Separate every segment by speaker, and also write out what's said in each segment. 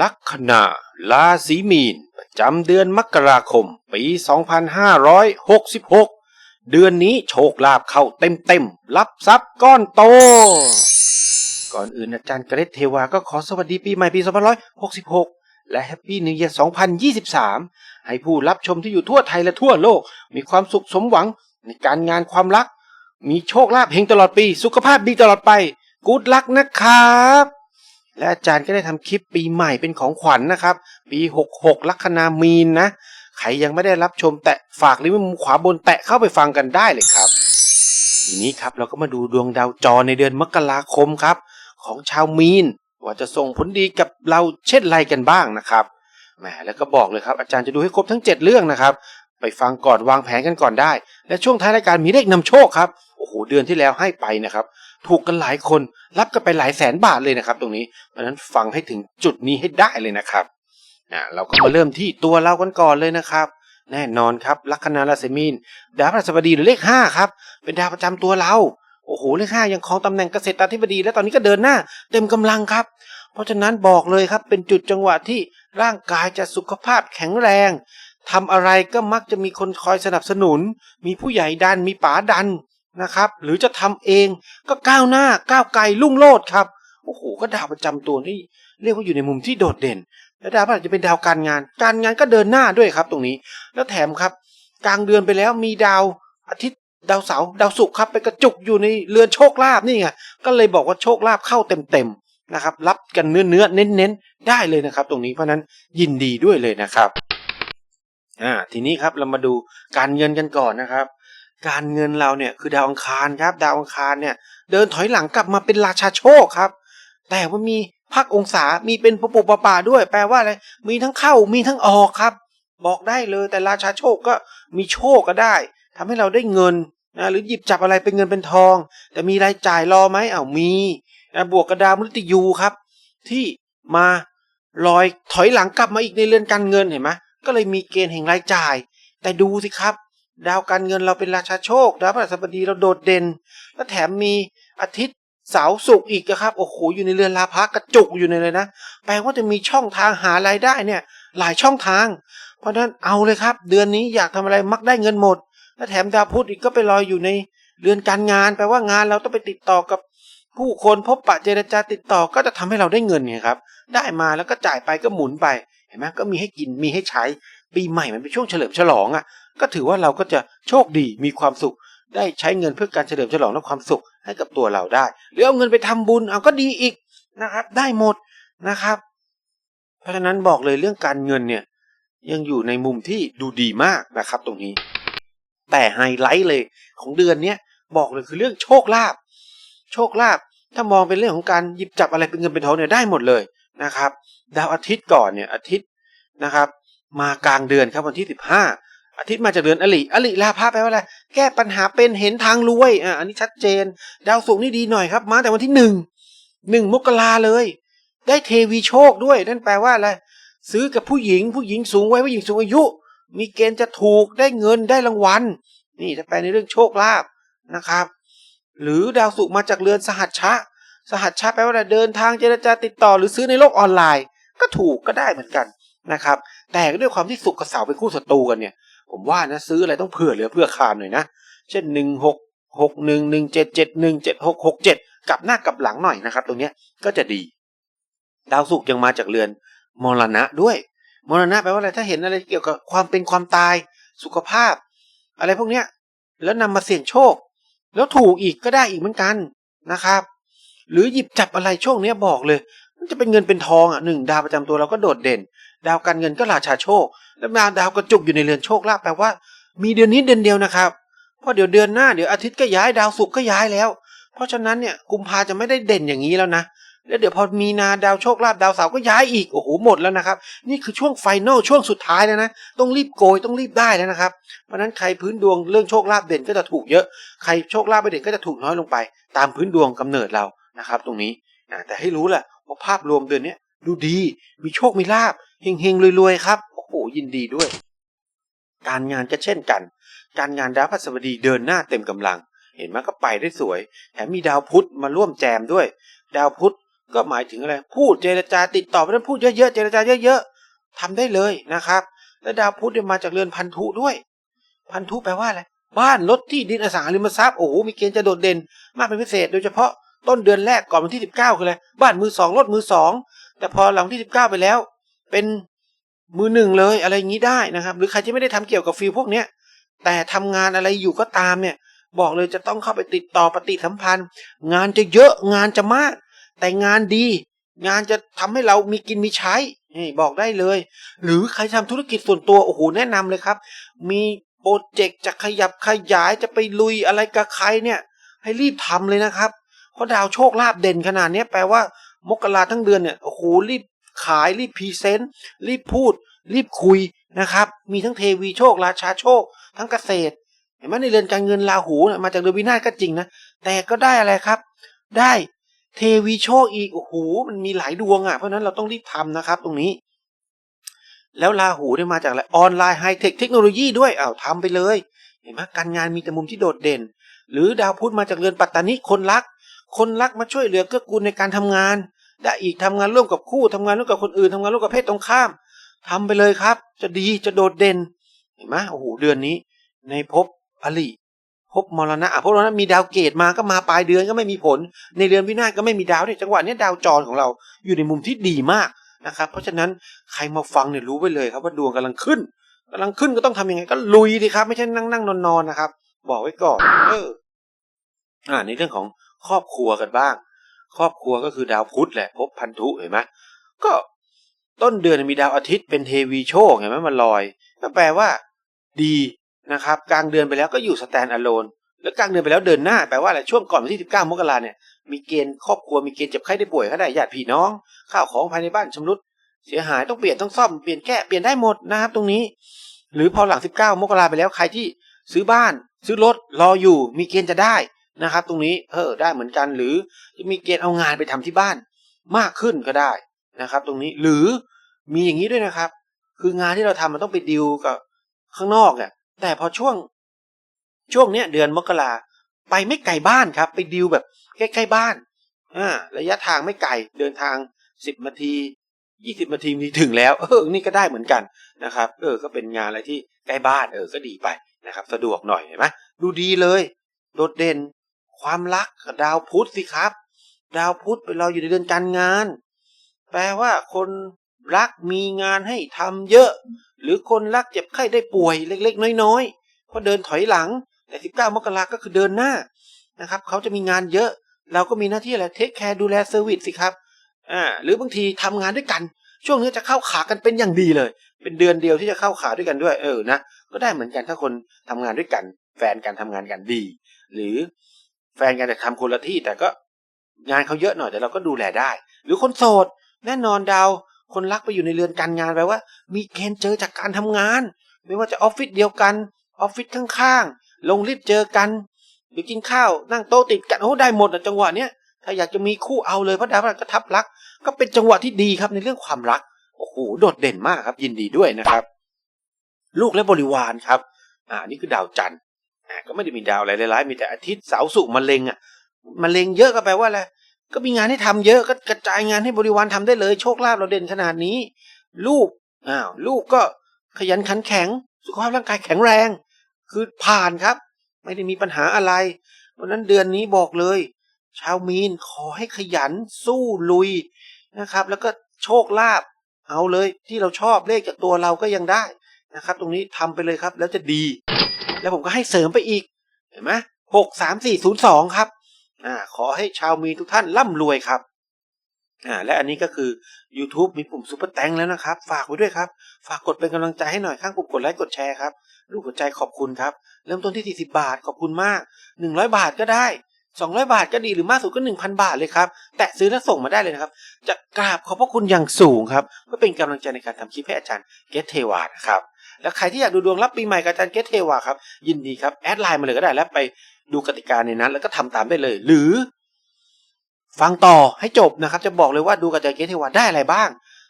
Speaker 1: ลัคนาราศีมีน ประจำเดือนมกราคม ปี 2566 เดือนนี้โชคลาภเข้าเต็มๆ รับทรัพย์ก้อนโต ก่อนอื่นอาจารย์เกรทเทวาก็ขอสวัสดีปีใหม่ปี 2566 และแฮปปี้นิว e ย r 2023 ให้ผู้รับชมที่อยู่ทั่วไทยและทั่วโลก มีความสุขสมหวังในการงานความรัก มีโชคลาภเฮงตลอดปี สุขภาพดีตลอดไป กูดลักนะครับ และอาจารย์ก็ได้ทำคลิปปีใหม่เป็นของขวัญนะครับ ปี 66 ลัคนามีนนะ ใครยังไม่ได้รับชมแตะฝากลิงก์มุมขวาบนแตะเข้าไปฟังกันได้เลยครับ ทีนี้ครับเราก็มาดูดวงดาวจรในเดือนมกราคมครับ ของชาวมีน ว่าจะส่งผลดีกับเราเช่นไรกันบ้างนะครับแหมแล้วก็บอกเลยครับ อาจารย์จะดูให้ครบทั้ง 7 เรื่องนะครับ ไปฟังก่อนวางแผนกันก่อนได้ และช่วงท้ายรายการมีเลขนำโชคครับโอ้โหเดือนที่แล้วให้ไปนะครับ ถูกกันหลายคนรับกันไปหลายแสนบาทเลยนะครับ ตรงนี้เพราะฉะนั้นฟังให้ถึงจุดนี้ให้ได้เลยนะครับอ่าเราก็มาเริ่มที่ตัวเรากันก่อนเลยนะครับ แน่นอนครับลัคนาราศีมีนดาวพฤหัสบดีหรือเลขห้าครับ เป็นดาวประจำตัวเราโอ้โหเลขห้ายังครองตำแหน่งเกษตรธิบดี และตอนนี้ก็เดินหน้า เต็มกำลังครับ เพราะฉะนั้นบอกเลยครับ เป็นจุดจังหวะที่ร่างกายจะสุขภาพแข็งแรงทำอะไรก็มักจะมีคนคอยสนับสนุน มีผู้ใหญ่ดัน มีป๋าดัน นะครับ หรือจะทำเองก็ก้าวหน้าก้าวไกลลุ่งโลดครับโอ้โหก็ดาวประจำตัวนี่เรียกว่าอยู่ในมุมที่โดดเด่น และดาวพฤหัสจะเป็นดาวการงาน การงานก็เดินหน้าด้วยครับตรงนี้ แล้วแถมครับ กลางเดือนไปแล้วมีดาวอาทิตย์ดาวเสาร์ดาวศุกร์ครับไปกระจุกอยู่ในเรือนโชคลาภนี่ไงก็เลยบอกว่าโชคลาภเข้าเต็มๆนะครับ รับกันเนื้อเนื้อเน้นเน้นๆได้เลยนะครับ ตรงนี้เพราะนั้นยินดีด้วยเลยนะครับอ่าทีนี้ครับเรามาดูการเงินกันก่อนนะครับ การเงินเราเนี่ยคือดาวอังคารครับ ดาวอังคารเนี่ยเดินถอยหลังกลับมาเป็นราชาโชคครับ แต่ว่ามีภาคองศา มีเป็นปปุปป่าด้วย แปลว่าอะไร มีทั้งเข้า มีทั้งออกครับ บอกได้เลยแต่ราชาโชคก็มีโชคก็ได้ทำให้เราได้เงินนะหรือหยิบจับอะไรเป็นเงินเป็นทอง แต่มีรายจ่ายรอไหมเอ้ามีนะบวกกระดาวมฤตยูครับ ที่มาลอยถอยหลังกลับมาอีกในเรือนการเงินเห็นไหมก็เลยมีเกณฑ์แห่งรายจ่าย แต่ดูสิครับ ดาวการเงินเราเป็นราชาโชคดาวพฤหัสบดีเราโดดเด่น และแถมมีอาทิตย์เสาร์ศุกร์อีกนะครับโอ้โหอยู่ในเรือนลาภะกระจุกอยู่ในเลยนะแปลว่าจะมีช่องทางหารายได้เนี่ย หลายช่องทาง เพราะฉะนั้นเอาเลยครับ เดือนนี้อยากทำอะไรมักได้เงินหมด และแถมดาวพุธอีกก็ไปลอยอยู่ในเรือนการงาน แปลว่างานเราต้องไปติดต่อกับผู้คนพบปะเจรจาติดต่อก็จะทำให้เราได้เงินไงครับ ได้มาแล้วก็จ่ายไปก็หมุนไปเห็นไหมก็มีให้กินมีให้ใช้ปีใหม่มันเป็นช่วงเฉลิมฉลองอะ ก็ถือว่าเราก็จะโชคดีมีความสุข ได้ใช้เงินเพื่อการเฉลิมฉลองและความสุขให้กับตัวเราได้ หรือเอาเงินไปทำบุญเอาก็ดีอีกนะครับ ได้หมดนะครับ เพราะฉะนั้นบอกเลยเรื่องการเงินเนี่ย ยังอยู่ในมุมที่ดูดีมากนะครับ ตรงนี้ แต่ไฮไลท์เลยของเดือนเนี้ยบอกเลยคือเรื่องโชคลาภโชคลาภถ้ามองเป็นเรื่องของการหยิบจับอะไรเป็นเงินเป็นทองเนี่ยได้หมดเลยนะครับ ดาวอาทิตย์ก่อนเนี่ยอาทิตย์นะครับ มากลางเดือนครับวันที่สิบห้า อาทิตย์มาจากเดือนอลิอลิลาภาแปลว่าอะไร แก้ปัญหาเป็นเห็นทางรวย อ่าอันนี้ชัดเจน ดาวศุกร์นี่ดีหน่อยครับ มาแต่วันที่หนึ่ง หนึ่งมกราเลย ได้เทวีโชคด้วย นั่นแปลว่าอะไร ซื้อกับผู้หญิง ผู้หญิงสูงวัยผู้หญิงสูงอายุ มีเกณฑ์จะถูก ได้เงิน ได้รางวัล นี่ถ้าแปลในเรื่องโชคลาภนะครับ หรือดาวศุกร์มาจากเรือนสหัชชะ สหัชชะแปลว่าอะไร เดินทางเจรจาติดต่อ หรือซื้อในโลกออนไลน์ ก็ถูกก็ได้เหมือนกันนะครับ แต่ด้วยความที่ศุกกับเสาเป็นคู่ศัตรูกันเนี่ย ผมว่านะซื้ออะไรต้องเผื่อเหลือเพื่อคานหน่อยนะ เช่นหนึ่งหกหกหนึ่งหนึ่งเจ็ดเจ็ดหนึ่งเจ็ดหกหกเจ็ดกลับหน้ากลับหลังหน่อยนะครับ ตรงเนี้ยก็จะดี ดาวศุกร์ยังมาจากเรือนมรณะด้วยมรณะแปลว่าอะไรถ้าเห็นอะไรเกี่ยวกับความเป็นความตายสุขภาพ อะไรพวกเนี้ย แล้วนำมาเสี่ยงโชค แล้วถูกอีกก็ได้อีกเหมือนกันนะครับ หรือหยิบจับอะไรช่วงเนี้ยบอกเลย มันจะเป็นเงินเป็นทองอะหนึ่งดาวประจำตัวเราก็โดดเด่น ดาวการเงินก็ราชาโชค แล้วมาดาวกระจุกอยู่ในเรือนโชคลาภแปลว่า มีเดือนนี้เดือนเดียวนะครับเพราะเดี๋ยวเดือนหน้าเดี๋ยวอาทิตย์ก็ย้ายดาวศุกร์ก็ย้ายแล้ว เพราะฉะนั้นเนี่ยกุมภาจะไม่ได้เด่นอย่างนี้แล้วนะแล้วเดี๋ยวพอมีนาดาวโชคลาภดาวเสาร์ก็ย้ายอีกโอ้โหหมดแล้วนะครับ นี่คือช่วงไฟนอลช่วงสุดท้ายแล้วนะ ต้องรีบโกยต้องรีบได้แล้วนะครับ เพราะนั้นใครพื้นดวงเรื่องโชคลาภเด่นก็จะถูกเยอะ ใครโชคลาภไม่เด่นก็จะถูกน้อยลงไป ตามพื้นดวงกำเนิดเรานะครับ ตรงนี้แต่ให้รู้แหละว่าภาพรวมเดือนนี้ ดูดี มีโชค มีลาภเฮงๆรวยๆครับ โอ้โห ยินดีด้วย การงานก็เช่นกัน การงานดาวพฤหัสบดีเดินหน้าเต็มกำลัง เห็นไหมก็ไปได้สวย แถมมีดาวพุธมาร่วมแจมด้วย ดาวพุธก็หมายถึงอะไร พูดเจรจาติดต่อไปนั้นพูดเยอะๆ เจรจาเยอะๆทำได้เลยนะครับ และดาวพุธเนี่ยมาจากเรือนพันธุด้วย พันธุแปลว่าอะไร บ้านรถที่ดินอสังหาริมทรัพย์ โอ้โห มีเกณฑ์จะโดดเด่น มากเป็นพิเศษ โดยเฉพาะต้นเดือนแรกก่อนวันที่สิบเก้าคืออะไร บ้านมือสองรถมือสอง แต่พอหลังที่สิบเก้าไปแล้ว เป็นมือหนึ่งเลยอะไรอย่างนี้ได้นะครับ หรือใครที่ไม่ได้ทำเกี่ยวกับฟิลพวกเนี้ยแต่ทำงานอะไรอยู่ก็ตามเนี่ย บอกเลยจะต้องเข้าไปติดต่อปฏิสัมพันธ์ งานจะเยอะงานจะมาก แต่งานดี งานจะทำให้เรามีกินมีใช้นี่บอกได้เลย หรือใครทำธุรกิจส่วนตัวโอ้โหแนะนำเลยครับ มีโปรเจกต์จะขยับขยายจะไปลุยอะไรกับใครเนี่ย ให้รีบทำเลยนะครับ เพราะดาวโชคลาภเด่นขนาดนี้แปลว่า มกราทั้งเดือนเนี่ยโอ้โหรีบขายรีบพรีเซนต์รีบพูด รีบคุยนะครับ มีทั้งเทวีโชค ราชาโชค ทั้งเกษตรเห็นไหมในเรือนการเงินราหูน่ะมาจากเดือนวินาศก็จริงนะแต่ก็ได้อะไรครับ ได้เทวีโชคอีกโอ้โหมันมีหลายดวงอะเพราะนั้นเราต้องรีบทำนะครับ ตรงนี้ แล้วราหูได้มาจากอะไรออนไลน์ไฮเทคเทคโนโลยีด้วยอ้าวทำไปเลย เห็นไหมการงานมีแต่มุมที่โดดเด่น หรือดาวพุธมาจากเรือนปัตตานิคนรัก คนรักมาช่วยเหลือเกื้อกูลในการทำงาน ได้อีกทำงานร่วมกับคู่ทำงานร่วมกับคนอื่นทำงานร่วมกับเพศตรงข้ามทำไปเลยครับ จะดีจะโดดเด่นเห็นไหมโอ้โหเดือนนี้ ในภพอลิภพมรณะอะภพมรณะมีดาวเกตมาก็มาปลายเดือนก็ไม่มีผล ในเดือนวินาศก็ไม่มีดาวเนี่ยจังหวะนี้ดาวจรของเราอยู่ในมุมที่ดีมากนะครับ เพราะฉะนั้นใครมาฟังเนี่ยรู้ไปเลยครับว่าดวงกำลังขึ้นกำลังขึ้นก็ต้องทำยังไงก็ลุยดีครับ ไม่ใช่นั่งนั่งนอนนอนนะครับ บอกไว้ก่อน เออ อ่าในเรื่องของครอบครัวกันบ้าง ครอบครัวก็คือดาวพุธแหละภพพันธุเห็นไหมก็ต้นเดือนมีดาวอาทิตย์เป็นเทวีโชคเห็นไหมมันลอย ก็แปลว่า ดีนะครับ กลางเดือนไปแล้วก็อยู่สแตนอะโลนแล้วกลางเดือนไปแล้วเดินหน้าแปลว่าอะไรช่วงก่อนวันที่19มกราเนี่ยมีเกณฑ์ครอบครัวมีเกณฑ์เจ็บไข้ได้ป่วยก็ได้ญาติพี่น้อง ข้าวของภายในบ้านชำรุดเสียหายต้องเปลี่ยนต้องซ่อมเปลี่ยนแก้เปลี่ยนได้หมดนะครับ ตรงนี้ หรือพอหลัง19มกราไปแล้วใครที่ซื้อบ้าน ซื้อรถรออยู่มีเกณฑ์จะได้ นะครับ ตรงนี้เออได้เหมือนกันหรือจะมีเกณฑ์เอางานไปทำที่บ้านมากขึ้นก็ได้นะครับ ตรงนี้หรือมีอย่างนี้ด้วยนะครับ คืองานที่เราทำมันต้องไปดิวกับข้างนอกเนี่ยแต่พอช่วงช่วงเนี้ยเดือนมกราไปไม่ไกลบ้านครับ ไปดิวแบบใกล้ๆบ้านอ่าระยะทางไม่ไกลเดินทางสิบนาทียี่สิบนาทีมีถึงแล้ว เออ นี่ก็ได้เหมือนกันนะครับ เออ ก็เป็นงานอะไรที่ใกล้บ้าน เออ ก็ดีไปนะครับ สะดวกหน่อยเห็นไหมดูดีเลย โดดเด่น ความรักกับดาวพุธสิครับ ดาวพุธเป็นเราอยู่ในเดือนการงาน แปลว่าคนรักมีงานให้ทำเยอะ หรือคนรักเจ็บไข้ได้ป่วยเล็ก ๆ น้อยๆเพราะเดินถอยหลังแต่19มกราก็คือเดินหน้านะครับเขาจะมีงานเยอะ เราก็มีหน้าที่อะไรเทคแคร์ดูแลเซอร์วิสสิครับอ่าหรือบางทีทำงานด้วยกัน ช่วงนี้จะเข้าขากันเป็นอย่างดีเลย เป็นเดือนเดียวที่จะเข้าขาด้วยกันด้วยเออนะก็ได้เหมือนกันถ้าคนทำงานด้วยกัน แฟนกันทำงานกันดี หรือ แฟนกันแต่ทำคนละที่แต่ก็งานเขาเยอะหน่อยแต่เราก็ดูแลได้ หรือคนโสด แน่นอนดาว คนรักไปอยู่ในเรือนการงานแปลว่า มีเกณฑ์เจอจากการทำงาน ไม่ว่าจะออฟฟิศเดียวกันออฟฟิศข้างๆลงลิฟต์เจอกัน หรือกินข้าวนั่งโต๊ะติดกันโอ้ได้หมดอะจังหวะเนี้ยถ้าอยากจะมีคู่เอาเลยเพราะดาวพฤหัสก็ทับรัก ก็เป็นจังหวะที่ดีครับในเรื่องความรักโอ้โหโดดเด่นมากครับ ยินดีด้วยนะครับ ลูกและบริวารครับ อ่านี่คือดาวจันทร์ อ่าก็ไม่ได้มีดาวอะไรร้ายๆมีแต่อาทิตย์เสาร์ศุกร์มะเร็งอะมะเร็งเยอะก็แปลว่าอะไรก็มีงานให้ทำเยอะก็กระจายงานให้บริวารทำได้เลย โชคลาภเราเด่นขนาดนี้ ลูกอ้าวลูกก็ขยันขันแข็ง สุขภาพร่างกายแข็งแรง คือผ่านครับ ไม่ได้มีปัญหาอะไรเพราะนั้นเดือนนี้บอกเลย ชาวมีนขอให้ขยันสู้ลุยนะครับ แล้วก็โชคลาภเอาเลยที่เราชอบเลขจากตัวเราก็ยังได้นะครับ ตรงนี้ทำไปเลยครับ แล้วจะดี แล้วผมก็ให้เสริมไปอีก เห็นไหมหกสามสี่ศูนย์สองครับ อ่า ขอให้ชาวมีทุกท่านร่ำรวยครับ อ่า และอันนี้ก็คือ YouTube มีปุ่มซุปเปอร์แตงแล้วนะครับ ฝากไว้ด้วยครับ ฝากกดเป็นกำลังใจให้หน่อยข้างปุ่มกดไลค์กดแชร์ครับ รูปหัวใจขอบคุณครับ เริ่มต้นที่ 40 บาทขอบคุณมาก 100 บาทก็ได้200 บาทก็ดีหรือมากสุดก็ 1,000 บาทเลยครับ แตะซื้อแล้วส่งมาได้เลยนะครับ จะกราบขอบพระคุณอย่างสูงครับเพื่อเป็นกำลังใจในการทำคลิปให้อาจารย์เกตเทวานะครับ แล้วใครที่อยากดูดวงรับปีใหม่กับอาจารย์เกตเทวาครับ ยินดีครับแอดไลน์มาเลยก็ได้แล้วไปดูกติกาในนั้น แล้วก็ทำตามได้เลย หรือ ฟังต่อให้จบนะครับ จะบอกเลยว่าดูกับอาจารย์เกตเทวาได้อะไรบ้าง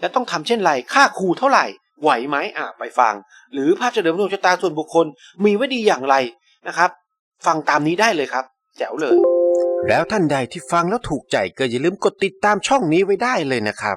Speaker 1: และต้องทำเช่นไรค่าครูเท่าไหร่ ไหวไหมอะไปฟัง หรือภาพเฉลิมดวงชะตาส่วนบุคคลมีไว้ดีอย่างไรนะครับ ฟังตามนี้ได้เลยครับ แจ๋วเลย แล้วท่านใดที่ฟังแล้วถูกใจก็อย่าลืมกดติดตามช่องนี้ไว้ได้เลยนะครับ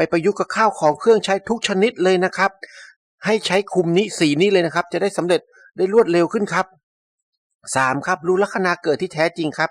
Speaker 1: ไปประยุกต์กับข้าวของเครื่องใช้ทุกชนิดเลยนะครับ ให้ใช้คุมนี้สีนี้เลยนะครับ จะได้สำเร็จได้รวดเร็วขึ้นครับสามครับรู้ลัคนาเกิดที่แท้จริงครับ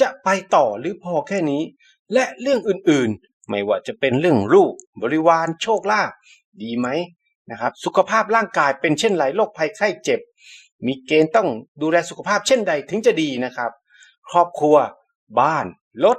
Speaker 1: จะไปต่อหรือพอแค่นี้ และเรื่องอื่นๆ ไม่ว่าจะเป็นเรื่องลูกบริวารโชคลาภดีไหมนะครับ สุขภาพร่างกายเป็นเช่นไรโรคภัยไข้เจ็บ มีเกณฑ์ต้องดูแลสุขภาพเช่นใดถึงจะดีนะครับ ครอบครัว บ้านรถ